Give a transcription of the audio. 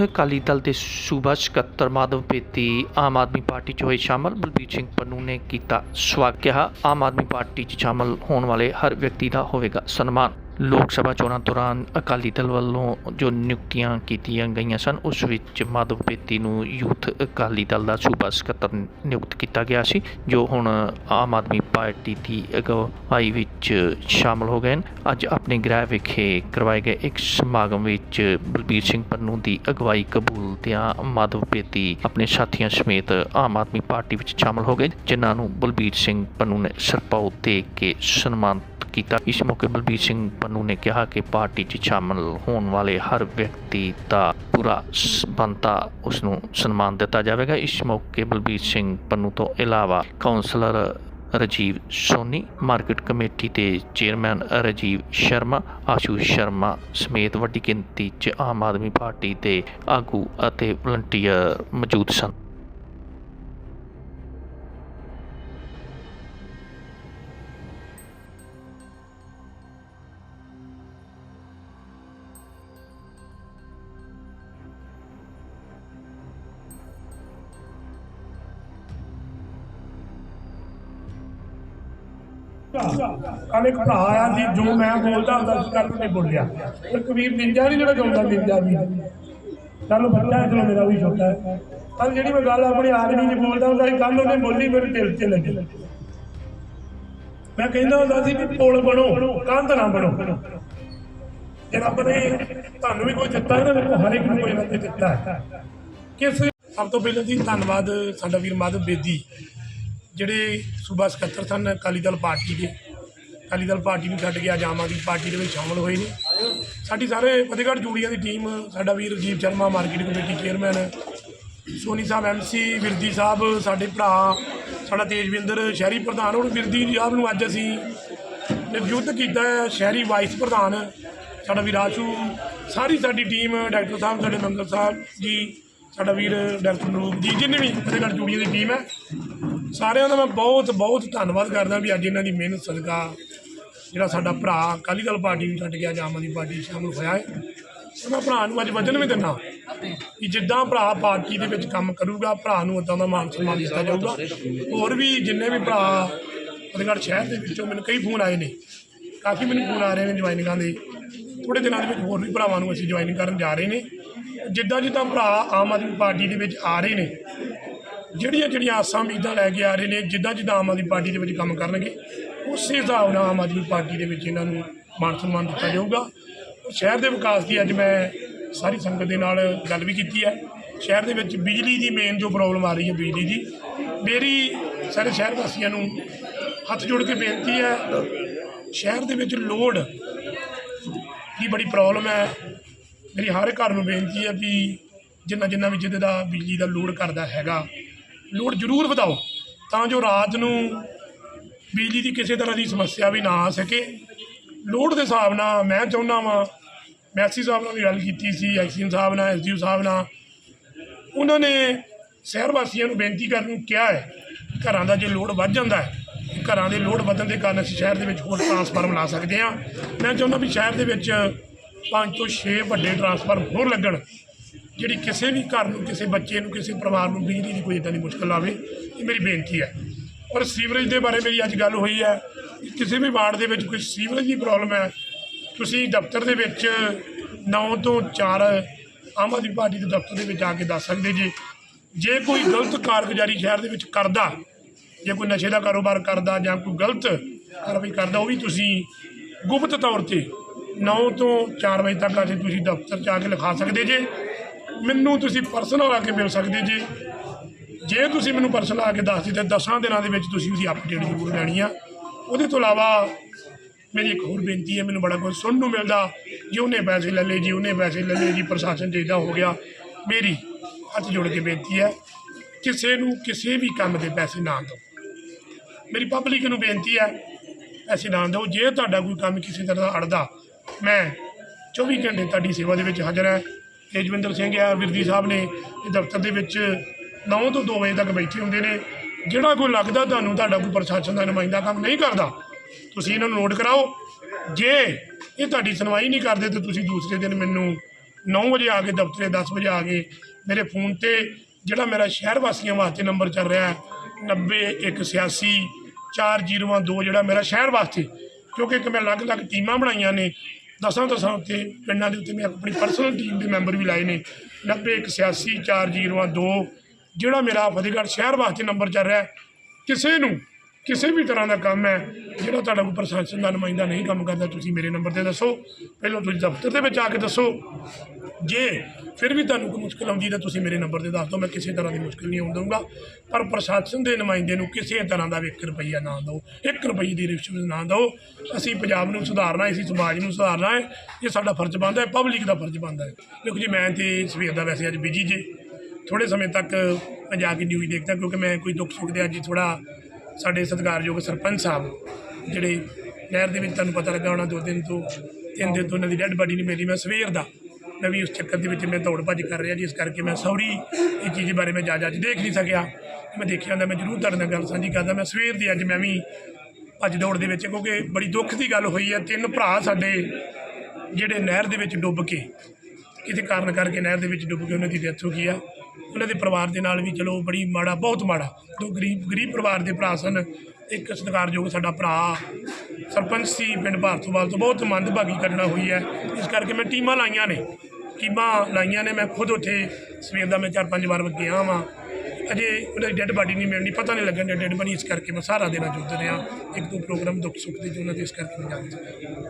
Youth Akali Dal ਦੇ ਸੂਬਾ ਸਕੱਤਰ ਮਾਧਵ ਪੇਤੀ ਆਮ ਆਦਮੀ ਪਾਰਟੀ 'ਚ ਹੋਏ ਸ਼ਾਮਲ, ਬਲਬੀਰ ਸਿੰਘ ਪੰਨੂ ਨੇ ਕੀਤਾ ਸਵਾਗਤ। ਕਿਹਾ, ਆਮ ਆਦਮੀ ਪਾਰਟੀ 'ਚ ਸ਼ਾਮਲ ਹੋਣ ਵਾਲੇ ਹਰ ਵਿਅਕਤੀ ਦਾ ਹੋਵੇਗਾ ਸਨਮਾਨ। ਲੋਕ ਸਭਾ ਚੋਣਾਂ ਦੌਰਾਨ ਅਕਾਲੀ ਦਲ ਵੱਲੋਂ ਜੋ ਨਿਯੁਕਤੀਆਂ ਕੀਤੀਆਂ ਗਈਆਂ ਸਨ, ਉਸ ਵਿੱਚ ਮਾਧਵ ਪੇਤੀ ਨੂੰ ਯੂਥ ਅਕਾਲੀ ਦਲ ਦਾ ਸੂਬਾ ਸਕੱਤਰ ਨਿਯੁਕਤ ਕੀਤਾ ਗਿਆ ਸੀ, ਜੋ ਹੁਣ ਆਮ ਆਦਮੀ ਪਾਰਟੀ ਦੀ ਅਗਵਾਈ ਵਿੱਚ ਸ਼ਾਮਲ ਹੋ ਗਏ ਹਨ। ਅੱਜ ਆਪਣੇ ਗ੍ਰਹਿ ਵਿਖੇ ਕਰਵਾਏ ਗਏ ਇੱਕ ਸਮਾਗਮ ਵਿੱਚ ਬਲਬੀਰ ਸਿੰਘ ਪੰਨੂ ਦੀ ਅਗਵਾਈ ਕਬੂਲਦਿਆਂ ਮਾਧਵ ਪੇਤੀ ਆਪਣੇ ਸਾਥੀਆਂ ਸਮੇਤ ਆਮ ਆਦਮੀ ਪਾਰਟੀ ਵਿੱਚ ਸ਼ਾਮਲ ਹੋ ਗਏ, ਜਿਨ੍ਹਾਂ ਨੂੰ ਬਲਬੀਰ ਸਿੰਘ ਪੰਨੂ ਨੇ ਸਰਪਾਉ ਦੇ ਕੇ ਸਨਮਾਨਿਤ ਕੀਤਾ। ਇਸ ਮੌਕੇ ਬਲਬੀਰ ਸਿੰਘ ਪੰਨੂ ਨੇ ਕਿਹਾ ਕਿ ਪਾਰਟੀ 'ਚ ਸ਼ਾਮਲ ਹੋਣ ਵਾਲੇ ਹਰ ਵਿਅਕਤੀ ਦਾ ਪੂਰਾ ਸ- ਉਸ ਨੂੰ ਸਨਮਾਨ ਦਿੱਤਾ ਜਾਵੇਗਾ। ਇਸ ਮੌਕੇ ਬਲਬੀਰ ਸਿੰਘ ਪੰਨੂ ਤੋਂ ਇਲਾਵਾ councillor Rajiv Soni, market committee ਦੇ ਚੇਅਰਮੈਨ ਰਜੀਵ ਸ਼ਰਮਾ, ਆਸ਼ੂ ਸ਼ਰਮਾ ਸਮੇਤ ਵੱਡੀ ਗਿਣਤੀ 'ਚ ਆਮ ਆਦਮੀ ਪਾਰਟੀ ਦੇ ਆਗੂ ਅਤੇ ਵਲੰਟੀਅਰ ਮੌਜੂਦ ਸਨ। ਕੱਲ ਭਰਾ ਆਇਆ ਸੀ ਜੋ ਮੈਂ ਬੋਲਦਾ ਹੁੰਦਾ ਸੀ ਕੱਲ ਨਹੀਂ ਬੋਲਿਆ। ਪਰ ਕਬੀਰ ਨਿੰਜਾ ਨਹੀਂ ਜਿਹੜਾ ਗਾਉਂਦਾ, ਨਿੰਜਾ ਵੀ ਕੱਲ ਬੱਚਾ ਚਲੋ ਮੇਰਾ ਵੀ ਛੋਟਾ ਹੈ। ਕੱਲ ਜਿਹੜੀ ਮੈਂ ਗੱਲ ਆਪਣੀ ਆਦਮੀ ਜੀ ਬੋਲਦਾ ਹੁੰਦਾ ਸੀ ਕੱਲ ਉਹਨੇ ਬੋਲੀ, ਮੇਰੇ ਦਿਲ 'ਚ ਲੱਗੀ। ਮੈਂ ਕਹਿੰਦਾ ਹੁੰਦਾ ਸੀ ਵੀ ਪੁਲ ਬਣੋ, ਕੰਧ ਨਾ ਬਣੋ। ਜੇ ਰੱਬ ਨੇ ਤੁਹਾਨੂੰ ਵੀ ਕੋਈ ਦਿੱਤਾ ਹੈ ਨਾ ਦੇਖੋ ਹਰ ਇੱਕ ਨੂੰ ਕੋਈ ਨਾ ਦਿੱਤਾ ਹੈ। ਕਿਸ ਸਭ ਤੋਂ ਪਹਿਲਾਂ ਜੀ ਧੰਨਵਾਦ ਸਾਡਾ ਵੀਰ ਮਾਧਵ ਬੇਦੀ। ਜਿਹੜੇ ਸੂਬਾ ਸਕੱਤਰ ਸਨ, ਅਕਾਲੀ ਦਲ ਪਾਰਟੀ ਦੇ। ਅਕਾਲੀ ਦਲ ਪਾਰਟੀ ਨੂੰ ਛੱਡ ਕੇ ਅੱਜ ਆਮ ਆਦਮੀ ਪਾਰਟੀ ਦੇ ਵਿੱਚ ਸ਼ਾਮਲ ਹੋਏ ਨੇ। ਸਾਡੀ ਸਾਰੇ ਫਤਿਹਗੜ੍ਹ ਜੂੜੀਆਂ ਦੀ ਟੀਮ, ਸਾਡਾ ਵੀਰ Rajiv Sharma, market committee chairman, Soni Sahib MC Virdi Sahib, ਸਾਡੇ ਭਰਾ, ਸਾਡਾ ਤੇਜਵਿੰਦਰ, ਸ਼ਹਿਰੀ ਪ੍ਰਧਾਨ, ਹੁਣ ਵਿਰਦੀ ਸਾਹਿਬ ਨੂੰ ਅੱਜ ਅਸੀਂ ਨਿਯੁਕਤ ਕੀਤਾ ਹੈ, ਸ਼ਹਿਰੀ ਵਾਈਸ ਪ੍ਰਧਾਨ, ਸਾਡਾ ਵੀਰ ਸਾਰੀ ਸਾਡੀ ਟੀਮ, ਡਾਕਟਰ ਸਾਹਿਬ, ਸਾਡੇ ਮੰਗਲ ਸਾਹਿਬ ਜੀ, ਸਾਡਾ ਵੀਰ ਡਾਕਟਰ ਨੂਪ ਜੀ, ਜਿੰਨੇ ਵੀ ਫਤਿਹਗੜ੍ਹ ਜੂੜੀਆਂ ਦੀ ਟੀਮ ਹੈ ਸਾਰਿਆਂ ਦਾ ਮੈਂ ਬਹੁਤ ਬਹੁਤ ਧੰਨਵਾਦ ਕਰਦਾ ਵੀ ਅੱਜ ਇਹਨਾਂ ਦੀ ਮਿਹਨਤ, ਸਦਕਾ ਜਿਹੜਾ ਸਾਡਾ ਭਰਾ ਅਕਾਲੀ ਦਲ ਪਾਰਟੀ ਨੂੰ ਛੱਡ ਗਿਆ ਆਮ ਆਦਮੀ ਪਾਰਟੀ 'ਚ ਸ਼ਾਮਲ ਹੋਇਆ ਹੈ। ਤੇ ਮੈਂ ਭਰਾ ਨੂੰ ਅੱਜ ਵਚਨ ਵੀ ਦਿੰਦਾ ਕਿ ਜਿੱਦਾਂ ਭਰਾ ਪਾਰਟੀ ਦੇ ਵਿੱਚ ਕੰਮ ਕਰੂਗਾ, ਭਰਾ ਨੂੰ ਉਦਾਂ ਦਾ ਮਾਨ ਸਨਮਾਨ ਦਿੱਤਾ ਜਾਊਗਾ। ਹੋਰ ਵੀ ਜਿੰਨੇ ਵੀ ਭਰਾ ਫਤਿਹਗੜ੍ਹ ਸ਼ਹਿਰ ਦੇ ਵਿੱਚੋਂ ਮੈਨੂੰ ਕਈ ਫੋਨ ਆਏ ਨੇ। ਕਾਫੀ ਮੈਨੂੰ ਫੋਨ ਆ ਰਹੇ ਨੇ ਜੁਆਇਨਿੰਗਾਂ ਦੇ। ਥੋੜੇ ਦਿਨਾਂ ਦੇ ਵਿੱਚ ਹੋਰ ਵੀ ਭਰਾਵਾਂ ਨੂੰ ਅਸੀਂ ਜੁਆਇਨਿੰਗ ਕਰਨ ਜਾ ਰਹੇ ਨੇ। ਜਿੱਦਾਂ ਜਿੱਦਾਂ ਭਰਾ ਆਮ ਆਦਮੀ ਪਾਰਟੀ ਦੇ ਵਿੱਚ ਆ ਰਹੇ ਨੇ ਜਿਹੜੀਆਂ ਜਿਹੜੀਆਂ ਆਸਾਂ ਉਮੀਦਾਂ ਲੈ ਕੇ ਆ ਰਹੇ ਨੇ, ਜਿੱਦਾਂ ਜਿੱਦਾਂ ਆਮ ਆਦਮੀ ਪਾਰਟੀ ਦੇ ਵਿੱਚ ਕੰਮ ਕਰਨਗੇ, ਉਸੇ ਹਿਸਾਬ ਨਾਲ ਆਮ ਆਦਮੀ ਪਾਰਟੀ ਦੇ ਵਿੱਚ ਇਹਨਾਂ ਨੂੰ ਮਾਨ ਸਨਮਾਨ ਦਿੱਤਾ ਜਾਊਗਾ। ਸ਼ਹਿਰ ਦੇ ਵਿਕਾਸ ਦੀ ਅੱਜ ਮੈਂ ਸਾਰੀ ਸੰਗਤ ਦੇ ਨਾਲ ਗੱਲ ਵੀ ਕੀਤੀ ਹੈ। ਸ਼ਹਿਰ ਦੇ ਵਿੱਚ ਬਿਜਲੀ ਦੀ ਮੇਨ ਜੋ ਪ੍ਰੋਬਲਮ ਆ ਰਹੀ ਹੈ ਬਿਜਲੀ ਦੀ, ਮੇਰੀ ਸਾਰੇ ਸ਼ਹਿਰ ਵਾਸੀਆਂ ਨੂੰ ਹੱਥ ਜੋੜ ਕੇ ਬੇਨਤੀ ਹੈ, ਸ਼ਹਿਰ ਦੇ ਵਿੱਚ ਲੋਡ ਦੀ ਬੜੀ ਪ੍ਰੋਬਲਮ ਹੈ। ਮੇਰੀ ਹਰ ਘਰ ਨੂੰ ਬੇਨਤੀ ਹੈ ਵੀ ਜਿੰਨਾ ਜਿੰਨਾ ਵੀ ਜਿਹਦੇ ਦਾ ਬਿਜਲੀ ਦਾ ਲੋਡ ਕਰਦਾ ਹੈਗਾ ਲੋਡ ਜ਼ਰੂਰ ਵਧਾਓ, ਤਾਂ ਜੋ ਰਾਤ ਨੂੰ ਬਿਜਲੀ ਦੀ ਕਿਸੇ ਤਰ੍ਹਾਂ ਦੀ ਸਮੱਸਿਆ ਵੀ ਨਾ ਆ ਸਕੇ। ਲੋਡ ਦੇ ਹਿਸਾਬ ਨਾਲ ਮੈਂ ਚਾਹੁੰਦਾ ਵਾਂ ਮੈਸੀ ਸਾਹਿਬ ਨਾਲ ਵੀ ਗੱਲ ਕੀਤੀ ਸੀ ਐਕਸੀਅਨ ਸਾਹਿਬ ਨਾਲ ਐਸਡੀਓ ਸਾਹਿਬ ਨਾਲ। ਉਹਨਾਂ ਨੇ ਸ਼ਹਿਰ ਵਾਸੀਆਂ ਨੂੰ ਬੇਨਤੀ ਕਰਨ ਨੂੰ ਕਿਹਾ ਹੈ ਘਰਾਂ ਦਾ ਜੇ ਲੋਡ ਵੱਧ ਜਾਂਦਾ ਹੈ ਘਰਾਂ ਦੇ ਲੋਡ ਵਧਣ ਦੇ ਕਾਰਨ ਅਸੀਂ ਸ਼ਹਿਰ ਦੇ ਵਿੱਚ ਹੋਰ ਟਰਾਂਸਫਾਰਮ ਲਾ ਸਕਦੇ ਹਾਂ। ਮੈਂ ਚਾਹੁੰਦਾ ਵੀ ਸ਼ਹਿਰ ਦੇ ਵਿੱਚ ਪੰਜ ਤੋਂ 6 ਵੱਡੇ ਟਰਾਂਸਫਾਰਮ ਹੋਰ ਲੱਗਣ ਜਿਹੜੀ ਕਿਸੇ ਵੀ ਘਰ ਨੂੰ, ਕਿਸੇ ਬੱਚੇ ਨੂੰ, ਕਿਸੇ ਪਰਿਵਾਰ ਨੂੰ ਬਿਜਲੀ ਦੀ ਕੋਈ ਇਦਾਂ ਦੀ ਮੁਸ਼ਕਲ ਆਵੇ, ਇਹ ਮੇਰੀ ਬੇਨਤੀ ਹੈ। ਔਰ ਸੀਵਰੇਜ ਦੇ ਬਾਰੇ ਮੇਰੀ ਅੱਜ ਗੱਲ ਹੋਈ ਹੈ ਕਿਸੇ ਵੀ ਵਾਰਡ ਦੇ ਵਿੱਚ ਕੋਈ ਸੀਵਰੇਜ ਦੀ ਪ੍ਰੋਬਲਮ ਹੈ। ਤੁਸੀਂ ਦਫ਼ਤਰ ਦੇ ਵਿੱਚ 9 ਤੋਂ 4 ਆਮ ਆਦਮੀ ਪਾਰਟੀ ਦੇ ਦਫ਼ਤਰ ਦੇ ਵਿੱਚ ਆ ਕੇ ਦੱਸ ਸਕਦੇ ਜੀ। ਜੇ ਕੋਈ ਗਲਤ ਕਾਰਗੁਜ਼ਾਰੀ ਸ਼ਹਿਰ ਦੇ ਵਿੱਚ ਕਰਦਾ, ਜੇ ਕੋਈ ਨਸ਼ੇ ਦਾ ਕਾਰੋਬਾਰ ਕਰਦਾ ਜਾਂ ਕੋਈ ਗਲਤ ਕਾਰਵਾਈ ਕਰਦਾ, ਉਹ ਵੀ ਤੁਸੀਂ ਗੁਪਤ ਤੌਰ ਤੇ 9 ਤੋਂ 4 ਵਜੇ ਤੱਕ ਅਸੀਂ ਤੁਸੀਂ ਦਫ਼ਤਰ 'ਚ ਆ ਕੇ ਲਿਖਾ ਸਕਦੇ ਜੇ। ਮੈਨੂੰ ਤੁਸੀਂ ਪਰਸਨਲ ਆ ਕੇ ਮਿਲ ਸਕਦੇ ਜੇ। ਜੇ ਤੁਸੀਂ ਮੈਨੂੰ ਪਰਸਨਲ ਆ ਕੇ ਦੱਸ ਦਿੱਤੇ, ਦਸਾਂ ਦਿਨਾਂ ਦੇ ਵਿੱਚ ਤੁਸੀਂ ਉਹਦੀ ਅਪਡੇਟ ਜ਼ਰੂਰ ਲੈਣੀ ਆ। ਉਹਦੇ ਤੋਂ ਇਲਾਵਾ ਮੇਰੀ ਇੱਕ ਹੋਰ ਬੇਨਤੀ ਹੈ, ਮੈਨੂੰ ਬੜਾ ਕੁਝ ਸੁਣਨ ਨੂੰ ਮਿਲਦਾ। ਜੀ ਉਹਨੇ ਪੈਸੇ ਲੈ ਲਏ ਜੀ, ਉਹਨੇ ਪੈਸੇ ਲੈ ਲਏ ਜੀ, ਪ੍ਰਸ਼ਾਸਨ 'ਚ ਇੱਦਾਂ ਹੋ ਗਿਆ, ਮੇਰੀ ਹੱਥ ਜੋੜ ਕੇ ਬੇਨਤੀ ਹੈ, ਕਿਸੇ ਨੂੰ ਕਿਸੇ ਵੀ ਕੰਮ ਦੇ ਪੈਸੇ ਨਾ ਦਿਓ। ਮੇਰੀ ਪਬਲਿਕ ਨੂੰ ਬੇਨਤੀ ਹੈ, ਪੈਸੇ ਨਾ ਦਿਓ। ਜੇ ਤੁਹਾਡਾ ਕੋਈ ਕੰਮ ਕਿਸੇ ਤਰ੍ਹਾਂ ਦਾ ਅੜਦਾ, ਮੈਂ 24 ਘੰਟੇ ਤੁਹਾਡੀ ਸੇਵਾ ਦੇ ਵਿੱਚ ਹਾਜ਼ਰ ਹੈ। ਤੇਜਵਿੰਦਰ ਸਿੰਘ ਆ ਵਿਰਦੀ ਸਾਹਿਬ ਨੇ ਇਹ ਦਫ਼ਤਰ ਦੇ ਵਿੱਚ 9 ਤੋਂ 2 ਵਜੇ ਤੱਕ ਬੈਠੇ ਹੁੰਦੇ ਨੇ। ਜਿਹੜਾ ਕੋਈ ਲੱਗਦਾ ਤੁਹਾਨੂੰ ਤੁਹਾਡਾ ਕੋਈ ਪ੍ਰਸ਼ਾਸਨ ਦਾ ਨੁਮਾਇੰਦਾ ਕੰਮ ਨਹੀਂ ਕਰਦਾ, ਤੁਸੀਂ ਇਹਨਾਂ ਨੂੰ ਨੋਟ ਕਰਾਓ। ਜੇ ਇਹ ਤੁਹਾਡੀ ਸੁਣਵਾਈ ਨਹੀਂ ਕਰਦੇ ਤਾਂ ਤੁਸੀਂ ਦੂਸਰੇ ਦਿਨ ਮੈਨੂੰ 9 ਵਜੇ ਆ ਕੇ ਦਫ਼ਤਰੇ 10 ਵਜੇ ਆ ਕੇ ਮੇਰੇ ਫੋਨ ਤੇ ਜਿਹੜਾ ਮੇਰਾ ਸ਼ਹਿਰ ਵਾਸੀਆਂ ਵਾਸਤੇ ਨੰਬਰ ਚੱਲ ਰਿਹਾ ਹੈ 90186 402 ਜਿਹੜਾ ਮੇਰਾ ਸ਼ਹਿਰ ਵਾਸਤੇ, ਕਿਉਂਕਿ ਇੱਕ ਮੈਂ ਅਲੱਗ-ਅਲੱਗ ਟੀਮਾਂ ਬਣਾਈਆਂ ਨੇ ਦਸਾਂ ਦਸਾਂ ਉੱਤੇ ਪਿੰਡਾਂ ਦੇ ਉੱਤੇ ਮੈਂ ਆਪਣੀ ਪਰਸਨਲ ਟੀਮ ਦੇ ਮੈਂਬਰ ਵੀ ਲਾਏ ਨੇ। 90186 402 ਜਿਹੜਾ ਮੇਰਾ ਫਤਿਹਗੜ੍ਹ ਸ਼ਹਿਰ ਵਾਸਤੇ ਨੰਬਰ ਚੱਲ ਰਿਹਾ ਕਿਸੇ ਨੂੰ ਕਿਸੇ ਵੀ ਤਰ੍ਹਾਂ ਦਾ ਕੰਮ ਹੈ, ਜਿਹੜਾ ਤੁਹਾਡਾ ਕੋਈ ਪ੍ਰਸ਼ਾਸਨ ਦਾ ਨੁਮਾਇੰਦਾ ਨਹੀਂ ਕੰਮ ਕਰਦਾ, ਤੁਸੀਂ ਮੇਰੇ ਨੰਬਰ ਤੇ ਦੱਸੋ। ਪਹਿਲਾਂ ਤੁਸੀਂ ਦਫ਼ਤਰ ਦੇ ਵਿੱਚ ਆ ਕੇ ਦੱਸੋ। ਜੇ ਫਿਰ ਵੀ ਤੁਹਾਨੂੰ ਕੋਈ ਮੁਸ਼ਕਲ ਆਉਂਦੀ ਤਾਂ ਤੁਸੀਂ ਮੇਰੇ ਨੰਬਰ ਤੇ ਦੱਸ ਦਿਓ ਮੈਂ ਕਿਸੇ ਤਰ੍ਹਾਂ ਦੀ ਮੁਸ਼ਕਲ ਨਹੀਂ ਆਉਣ ਦਊਂਗਾ। ਪਰ ਪ੍ਰਸ਼ਾਸਨ ਦੇ ਨੁਮਾਇੰਦੇ ਨੂੰ ਕਿਸੇ ਤਰ੍ਹਾਂ ਦਾ ਵੀ 1 ਰੁਪਈਆ ਨਾ ਦਿਓ 1 ਰੁਪਈਏ ਦੀ ਰਿਸ਼ਵਤ ਨਾ ਦਿਓ। ਅਸੀਂ ਪੰਜਾਬ ਨੂੰ ਸੁਧਾਰਨਾ ਹੈ, ਅਸੀਂ ਸਮਾਜ ਨੂੰ ਸੁਧਾਰਨਾ ਹੈ ਇਹ ਸਾਡਾ ਫਰਜ਼ ਬਣਦਾ ਹੈ ਪਬਲਿਕ ਦਾ ਫਰਜ਼ ਬਣਦਾ ਹੈ। ਦੇਖੋ ਜੀ ਮੈਂ ਤੇ ਸਵੇਰ ਦਾ ਵੈਸੇ ਅੱਜ ਬਿਜ਼ੀ ਜੇ। ਥੋੜੇ ਸਮੇਂ ਤੱਕ ਮੈਂ ਜਾ ਕੇ ਨਿਊਜ਼ ਦੇਖਦਾ ਕਿਉਂਕਿ ਮੈਂ ਕੋਈ ਦੁੱਖ ਸੁੱਖ ਦੇ ਅੱਜ ਥੋੜਾ ਸਾਡੇ ਸਤਿਕਾਰਯੋਗ ਸਰਪੰਚ ਸਾਹਿਬ ਜਿਹੜੇ ਨਹਿਰ ਦੇ ਵਿੱਚ ਤੁਹਾਨੂੰ ਪਤਾ ਲੱਗਾ ਹੋਣਾ ਦੋ ਦਿਨ ਤੋਂ ਤਿੰਨ ਦਿਨ ਤੋਂ ਉਹਨਾਂ ਦੀ ਡੈੱਡ ਬਾਡੀ ਨਹੀਂ ਮਿਲੀ ਮੈਂ ਸਵੇਰ ਦਾ ਮੈਂ ਵੀ ਉਸ ਚੱਕਰ ਦੇ ਵਿੱਚ ਮੈਂ ਦੌੜ ਭੱਜ ਕਰ ਰਿਹਾ, ਜਿਸ ਕਰਕੇ ਮੈਂ ਸੌਰੀ ਇਹ ਚੀਜ਼ ਬਾਰੇ ਮੈਂ ਜਾ ਜਾ ਦੇਖ ਨਹੀਂ ਸਕਿਆ। ਮੈਂ ਦੇਖਿਆ ਹੁੰਦਾ, ਮੈਂ ਜ਼ਰੂਰ ਤੁਹਾਡੇ ਨਾਲ ਗੱਲ ਸਾਂਝੀ ਕਰਦਾ। ਮੈਂ ਸਵੇਰ ਦੀ ਅੱਜ ਮੈਂ ਵੀ ਭੱਜ ਦੌੜ ਦੇ ਵਿੱਚ, ਕਿਉਂਕਿ ਬੜੀ ਦੁੱਖ ਦੀ ਗੱਲ ਹੋਈ ਹੈ, ਤਿੰਨ ਭਰਾ ਸਾਡੇ ਜਿਹੜੇ ਨਹਿਰ ਦੇ ਵਿੱਚ ਡੁੱਬ ਕੇ ਕਿਸੇ ਕਾਰਨ ਕਰਕੇ ਨਹਿਰ ਦੇ ਵਿੱਚ ਡੁੱਬ ਕੇ ਉਹਨਾਂ ਦੀ ਡੈਥ ਹੋ ਗਈ ਆ। ਉਹਨਾਂ ਦੇ ਪਰਿਵਾਰ ਦੇ ਨਾਲ ਵੀ ਚਲੋ ਬੜੀ ਮਾੜਾ, ਬਹੁਤ ਮਾੜਾ। ਦੋ ਗਰੀਬ ਗਰੀਬ ਪਰਿਵਾਰ ਦੇ ਭਰਾ ਸਨ। ਇੱਕ ਸਤਿਕਾਰਯੋਗ ਸਾਡਾ ਭਰਾ, ਸਰਪੰਚ ਸੀ ਪਿੰਡ ਭਾਰਤੋਵਾਲ ਤੋਂ, ਬਹੁਤ ਮੰਦਭਾਗੀ ਘਟਨਾ ਹੋਈ ਹੈ। ਇਸ ਕਰਕੇ ਮੈਂ ਟੀਮਾਂ ਲਾਈਆਂ ਨੇ। ਟੀਮਾਂ ਲਾਈਆਂ ਨੇ, ਮੈਂ ਖੁਦ ਉੱਥੇ ਸਵੇਰ ਦਾ ਮੈਂ ਚਾਰ ਪੰਜ ਵਾਰ ਗਿਆ ਵਾਂ। ਅਜੇ ਉਹਦੀ ਦੀ ਡੈੱਡ ਬਾਡੀ ਨਹੀਂ ਮਿਲਣੀ, ਪਤਾ ਨਹੀਂ ਲੱਗਣ ਡੈੱਡ ਬਾਡੀ ਇਸ ਕਰਕੇ ਮੈਂ ਸਾਰਾ ਦਿਨ ਜੁੱਦ ਰਿਹਾ। ਇੱਕ ਦੋ ਪ੍ਰੋਗਰਾਮ ਦੁੱਖ ਸੁੱਖ ਦੇ ਜੋ ਉਹਨਾਂ ਦੇ ਇਸ ਕਰਕੇ ਮੈਂ ਜਾ ਸਕਿਆ